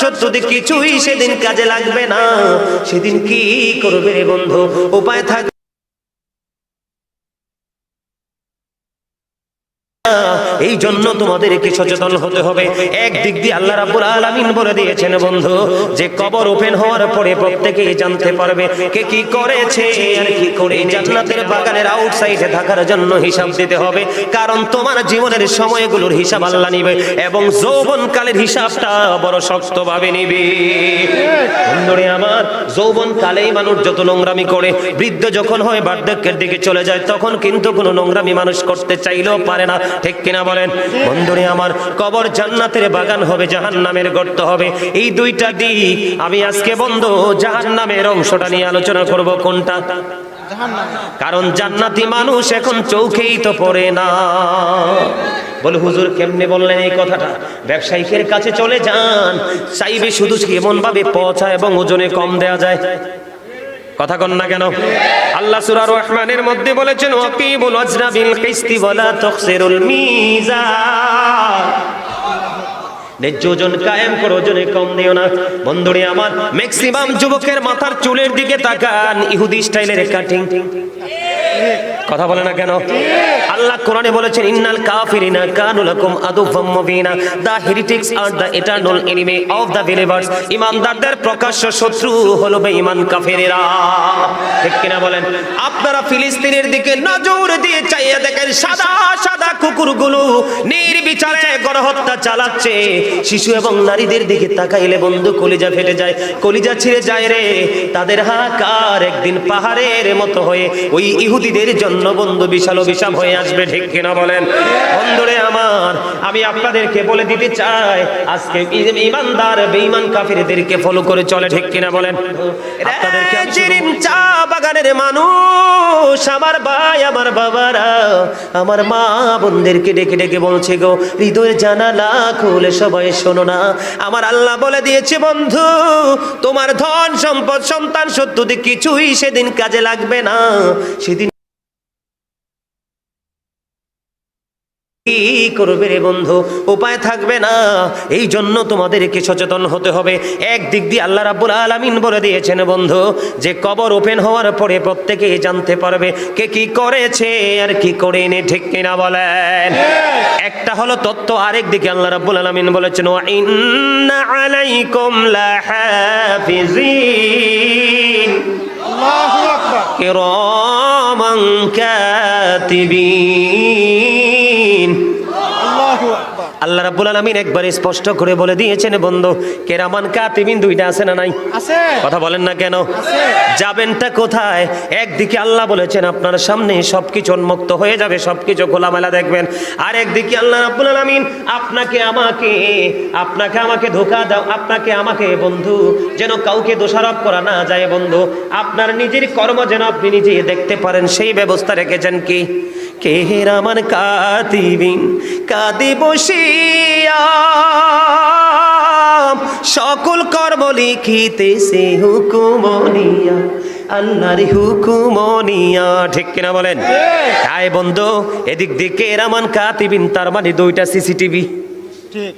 সত্যি কিছুই সেদিন কাজে লাগবে না। সেদিন কি করবে রে বন্ধু? উপায় থাক এই জন্য তোমাদেরকে সচেতন হতে হবে। একদিক দিয়ে আল্লাহ রাব্বুল আলামিন বলে দিয়েছেন, বন্ধু, যে কবর ওপেন হওয়ার পরে প্রত্যেকেই জানতে পারবে কে কি করেছে আর কি করে। জান্নাতের বাগানের আউটসাইডে থাকার জন্য হিসাব দিতে হবে, কারণ তোমার জীবনের সময়গুলোর হিসাব আল্লাহ নিবে এবং যৌবনকালের হিসাবটা বড় শক্তভাবে নিবে। বন্ধুরে আমার, যৌবনকালেই মানুষ যত নোংরামি করে, বৃদ্ধ যখন হয় বার্ধক্যের দিকে চলে যায়, তখন কিন্তু কোনো নোংরামি মানুষ করতে চাইলেও পারে না। ঠিক কিনা বলেন? বন্ধুরে আমার, কবর জান্নাতের বাগান হবে জাহান নামের গর্ত হবে। এই দুইটা দিক আমি আজকে বন্ধ, জাহান্নামের অংশটা নিয়ে আলোচনা করব কোনটা? কারণ জান্নাতি মানুষ এখন চৌকেই তো পড়ে না। বলে হুজুর কেমনে বললেন এই কথাটা? ব্যবসায়িকের কাছে চলে যান, চাইবে শুধু কেমন ভাবে পচা এবং ওজনে কম দেয়া যায়। কথা কন না কেন? আল্লাহ সূরা রহমানের মধ্যে বলেছেন ওয়াকিবুল ওয়াজনা বিল কিসতি ওয়ালা তুখসিরুল মিজান। ন্যায্য ওজন কায়েম করো, ওজনে কম দিও না। বন্ধুরে আমার ম্যাক্সিমাম যুবকের মাথার চুলের দিকে তাকান, ইহুদি স্টাইলের কাটিং কথা বলে না কেন? আল্লাহ কোরআনে বলেছেন, ইন্নাল কাফিরিনা কানু লাকুম আদুফাম মুবিনা। The heretics are the eternal enemy of the believers ইমানদারদের প্রকাশ্য শত্রু হলো বেঈমান কাফেরেরা। ঠিক কিনা বলেন? আপনারা ফিলিস্তিনের দিকে নজর দিয়ে চাইয়া দেখেন, সাদা সাদা কুকুরগুলো নির্বিচারে গণহত্যা চালাচ্ছে। শিশু এবং নারীদের দিকে তাকাইলে বন্ধু কলিজা ফেটে যায়, কলিজা ছিঁড়ে যায় রে। তাদের হাকার একদিন পাহাড়ের মতো হয়ে ওই ইহুদিদের জন্য বন্ধু বিশাল অভিশাপ হয়ে আসবে, ঠিক কিনা বলেন? বন্ধুরে আমার, আমি আপনাদেরকে বলে দিতে চাই, আজকে ইমানদার, বেঈমান কাফিরদেরকে ফলো করে চলে, ঠিক কিনা বলেন? আপনাদেরকে চা বাগানের মানুষ, আমার ভাই, আমার বাবারা, আমার মা বোনদেরকে ডেকে ডেকে বলছে গো, হৃদয়ের জানালা খুলে সবাই শোনো না। আমার আল্লাহ বলে দিয়েছে, বন্ধু, তোমার ধন সম্পদ, সন্তান সত্যি কিছুই সেদিন কাজে লাগবে না। সেদিন কি করবে রে বন্ধু? উপায় থাকবে না। এই জন্য তোমাদেরকে সচেতন হতে হবে। একদিক দিয়ে আল্লাহ রাব্বুল আলামিন বলে দিয়েছেন বন্ধু যে কবর ওপেন হওয়ার পরে প্রত্যেকেই জানতে পারবে কে কি করেছে আর কি করেনি ঠিক কিনা বলেন? একটা হলো তত্ত্ব আরেক দিকে আল্লাহ রাব্বুল আলামিন বলেছেন ওয়া ইন্না আলাইকুম লাহাফিজিন আল্লাহু আকবার। কিরামান কাতিবিন। আল্লাহ রাব্বুল আলামিন একবার স্পষ্ট করে বলে দিয়েছেন বন্ধু কেরামান কাতিবিন দুইটা আছে না নাই? আছে। কথা বলেন না কেন? আছে। যাবেনটা কোথায়? একদিকে আল্লাহ বলেছেন আপনার সামনে সবকিছু উন্মুক্ত হয়ে যাবে সবকিছু খোলামেলা দেখবেন। আর একদিকে আল্লাহ রাব্বুল আলামিন আপনাকে আমাকে আপনাকে আমাকে ধোকা দাও আপনাকে আমাকে বন্ধু যেন কাউকে দোষারোপ করা না যায় বন্ধু। আপনার নিজের কর্ম যেন আপনি নিজে দেখতে পারেন সেই ব্যবস্থা রেখেছেন কি? কে রামান কাতিবিন কাদি সকল কর্ম লিখিতেছে হুকুমনিয়া আল্লাহর হুকুমনিয়া ঠিক কিনা বলেন? তাই বন্ধু এদিক দিকে রামান কাতিবিন তার মানে দুইটা সিসিটিভি। ঠিক।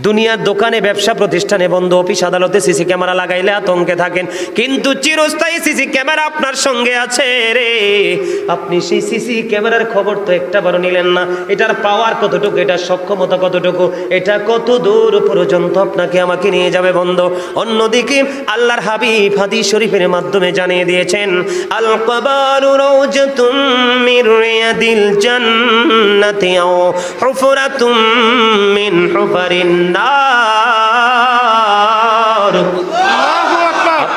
দুনিয়ার দোকানে, ব্যবসা প্রতিষ্ঠানে বন্ধ, অফিস, আদালতে সিসি ক্যামেরা লাগাইলে আতঙ্কে থাকেন। কিন্তু চিরস্থায়ী সিসি ক্যামেরা আপনার সঙ্গে আছে রে। আপনি সেই সিসি ক্যামেরার খবর তো একটা বারো নিলেন না। এটার পাওয়ার কতটুকু, এটার সক্ষমতা কতটুকু, এটা কত দূর পর্যন্ত আপনাকে আমাকে নিয়ে যাবে বন্ধ? অন্যদিকে আল্লাহর হাবিব হাদিস শরীফের মাধ্যমে জানিয়ে দিয়েছেন, আল কবারু হুফারিন না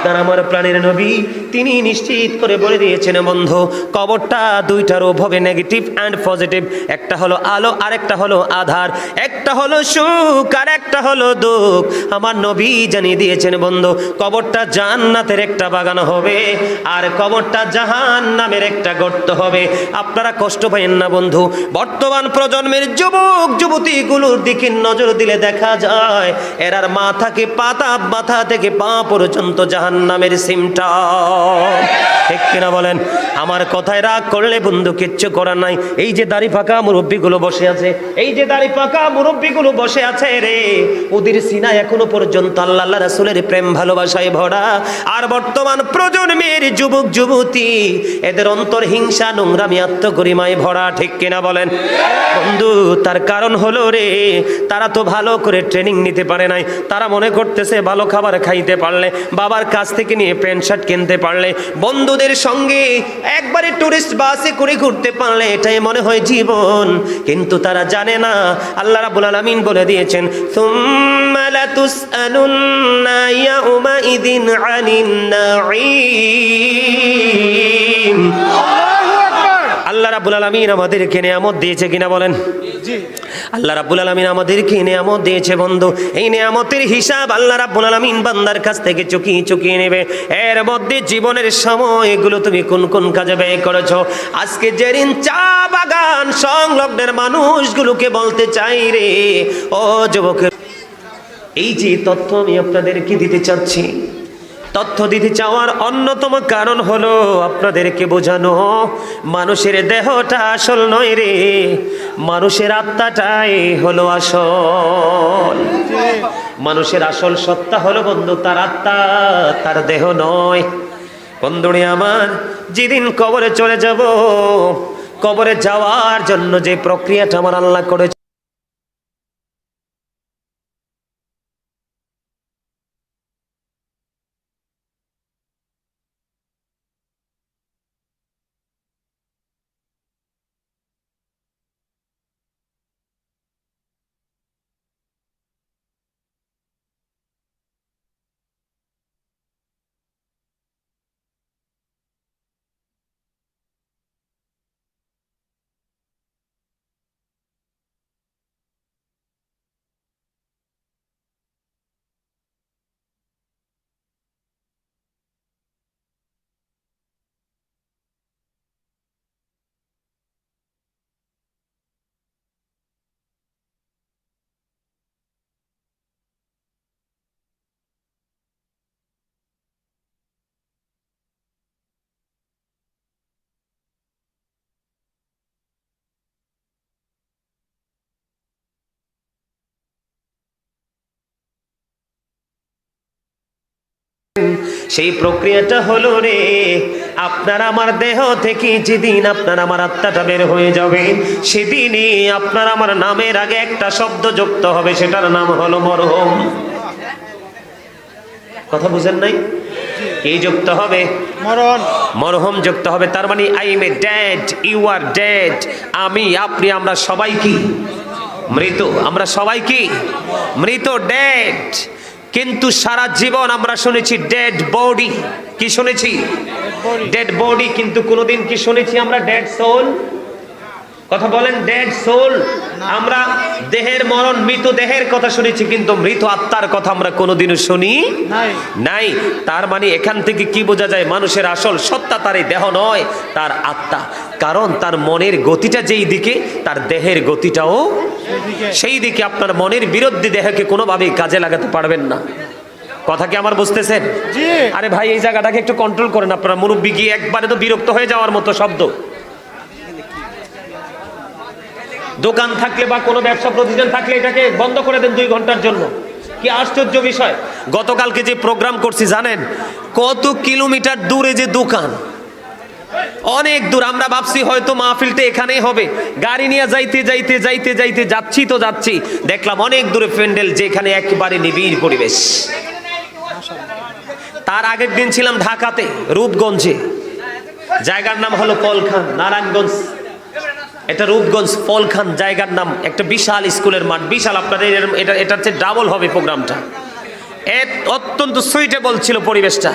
আপনার আমার প্রাণের নবী। তিনি নিশ্চিত করে বলে দিয়েছেন, বন্ধু, কবরটা দুইটার হবে নেগেটিভ অ্যান্ড পজিটিভ একটা হলো আলো আর একটা হলো আধার। একটা হলো সুখ আর একটা হলো দুঃখ। আমার নবী জানিয়ে দিয়েছেন, বন্ধু, কবরটা জান্নাতের একটা বাগান হবে, আর কবরটা জাহান নামের একটা গর্ত হবে। আপনারা কষ্ট পাইেন না, বন্ধু। বর্তমান প্রজন্মের যুবক, যুবতীগুলোর দিকে নজর দিলে দেখা যায়, এরার মাথাকে পাতা, মাথা থেকে পা পর্যন্ত জাহান জাহান্নামের সিমটা। ঠিক কিনা বলেন? আমার কথায় রাগ করলে বন্ধু কিচ্ছু করার নাই। এই যে দাড়ি ফাঁকা মুরব্বীগুলো বসে আছে, এই যে দাড়ি ফাঁকা মুরব্বীগুলো বসে আছে রে, ওদের সিনা এখনও পর্যন্ত আল্লাহ রাসূলের প্রেম ভালোবাসায় ভরা। আর বর্তমান প্রজন্মের যুবক, যুবতী, এদের অন্তর হিংসা, নোংরামি, আত্মগরিমায় ভরা, ঠিক কিনা বলেন? বন্ধু, তার কারণ হলো রে, তারা তো ভালো করে ট্রেনিং নিতে পারে নাই। তারা মনে করতেছে ভালো খাবার খাইতে পারলে। বাবার কাছ থেকে নিয়ে প্যান্ট শার্ট কিনতে পারলে বন্ধুদের সঙ্গে একবারে টুরিস্ট বাসে করে ঘুরতে পারলে এটাই মনে হয় জীবন। কিন্তু তারা জানে না, আল্লাহ রাব্বুল আলামিন বলে দিয়েছেন আনিন নাঈম আল্লাহু আকবার আল্লাহ রাব্বুল আলামিন আমাদেরকে নিয়ামত দিয়েছে কিনা বলেন? জি। আল্লাহ রাব্বুল আলামিন আমাদেরকে নিয়ামত দিয়েছে বন্ধু। এই নিয়ামতের হিসাব আল্লাহ রাব্বুল আলামিন বান্দার কাছ থেকে চুকিয়ে চুকিয়ে নেবে। এর মধ্যে জীবনের সময় এগুলো তুমি কোন কোন কাজে ব্যয় করেছ? আজকে যেদিন চা বাগান সংলগ্নের মানুষগুলোকে বলতে চাই রে ও যুবকের। এই যে তথ্য আমি আপনাদেরকে দিতে চাচ্ছি তথ্য দিতে চাওয়ার অন্যতম কারণ হলো আপনাদেরকে বোঝানো, মানুষের দেহটা আসল নয় রে, মানুষের আত্মাটাই হলো আসল। মানুষের আসল সত্তা হলো বন্ধু, তার আত্মা, তার দেহ নয়। বন্ধুরে আমার, যেদিন কবরে চলে যাব, কবরে যাওয়ার জন্য যে প্রক্রিয়াটা আমার আল্লাহ করেছে সেই প্রক্রিয়াটা হলো রে আপনার আমার দেহ থেকে যেদিন আপনার আমার আত্মাটা বের হয়ে যাবে সেদিনই আপনার আমার নামের আগে একটা শব্দ যুক্ত হবে সেটার নাম হলো মরহম। কথা বুঝেন নাই? কি যুক্ত হবে? মরণ। মরহম যুক্ত হবে তার মানে I am a dad you are dad আমি আপনি আমরা সবাই কি? মৃত আমরা সবাই কি? মৃত ড্যাড কিন্তু সারা জীবন আমরা শুনেছি ডেড বডি কি শুনেছি? ডেড বডি কিন্তু কোনোদিন কি শুনেছি আমরা ডেড সোল কথা বলেন ডেড সোল আমরা দেহের মরণ মৃত দেহের কথা শুনেছি কিন্তু মৃত আত্মার কথা আমরা কোনোদিনও শুনি নাই। নাই। তার মানে এখান থেকে কি বোঝা যায়? মানুষের আসল সত্তা তার এই দেহ নয় তার আত্মা। কারণ তার মনের গতিটা যেই দিকে তার দেহের গতিটাও সেই দিকে আপনার মনের বিরুদ্ধে দেহকে কোনোভাবেই কাজে লাগাতে পারবেন না। কথা কি আমার বুঝতেছেন? আরে ভাই এই জায়গাটাকে একটু কন্ট্রোল করেন আপনারা। মুরব্বী গিয়ে একবারে তো বিরক্ত হয়ে যাওয়ার মতো শব্দ। দোকান থাকলে বা কোনো ব্যবসা প্রতিষ্ঠান থাকলে এটাকে বন্ধ করে দেন দুই ঘণ্টার জন্য। কি আশ্চর্য বিষয়। গতকালকে যে প্রোগ্রাম করছি জানেন? কত কিলোমিটার দূরে যে দোকান। অনেক দূর, আমরা ভাবছি হয়তো মাহফিলটা এখানেই হবে। গাড়ি নিয়ে যাইতে যাইতে যাইতে যাইতে যাচ্ছি তো যাচ্ছি। দেখলাম অনেক দূরে প্যান্ডেল যেখানে একেবারে নিবিড় পরিবেশ। তার আগের দিন ছিলাম ঢাকাতে, রূপগঞ্জে। জায়গার নাম হলো পলখান, নারায়ণগঞ্জ। এটা রূপগঞ্জ পলখান জায়গার নাম, একটা বিশাল স্কুলের মাঠ। বিশাল আপনাদের এটা এটা হচ্ছে ডাবল হবে প্রোগ্রামটা। অত্যন্ত সুইটেবল ছিল পরিবেশটা।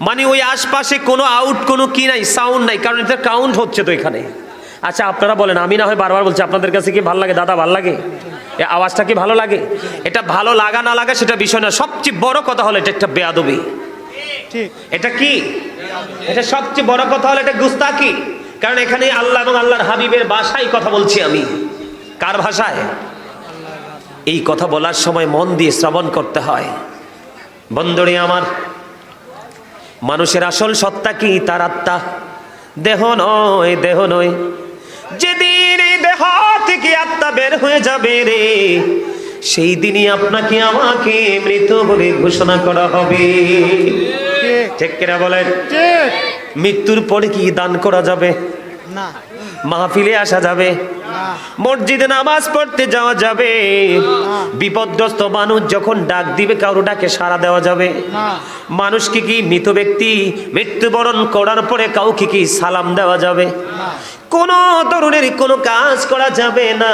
মানে ওই আশপাশে কোনো আউট কোনো কি নাই সাউন্ড নাই কারণ এটা কাউন্ট হচ্ছে তো এখানে। আচ্ছা আপনারা বলেন আমি না হয় বারবার বলছি আপনাদের কাছে কি ভালো লাগে? দাদা ভালো লাগে? এ আওয়াজটা কি ভালো লাগে? এটা ভালো লাগা না লাগা সেটা বিষয় না। সবচেয়ে বড় কথা হলো এটা একটা বেয়াদবি। এটা কি? এটা সবচেয়ে বড় কথা হলো এটা গুস্তা গুস্তাকি কারণ এখানে আল্লাহ এবং আল্লাহর হাবিবের ভাষায় কথা বলছি আমি। কার ভাষায়? এই কথা বলার সময় মন দিয়ে শ্রবণ করতে হয়। বন্ধুরে আমার মানুষের আসল সত্তা কি? তার আত্মা। দেহ নয় দেহ নয়। যেদিন এই দেহ থেকে আত্মা বের হয়ে যাবে রে সেই দিনই আপনাকে আমাকে মৃত বলে ঘোষণা করা হবে। ঠিক। কিনা বলেন? মৃত্যুর পরে কি দান করা যাবে? মাহফিলে আসা যাবে। মসজিদে নামাজ পড়তে যাওয়া যাবে। বিপদগ্রস্ত মানুষ যখন ডাক দিবে কারও ডাকে সাড়া দেওয়া যাবে। মানুষ কি কি মৃত ব্যক্তি মৃত্যুবরণ করার পরে কাউকে কি সালাম দেওয়া যাবে? কোনো তরুণের কোনো কাজ করা যাবে না।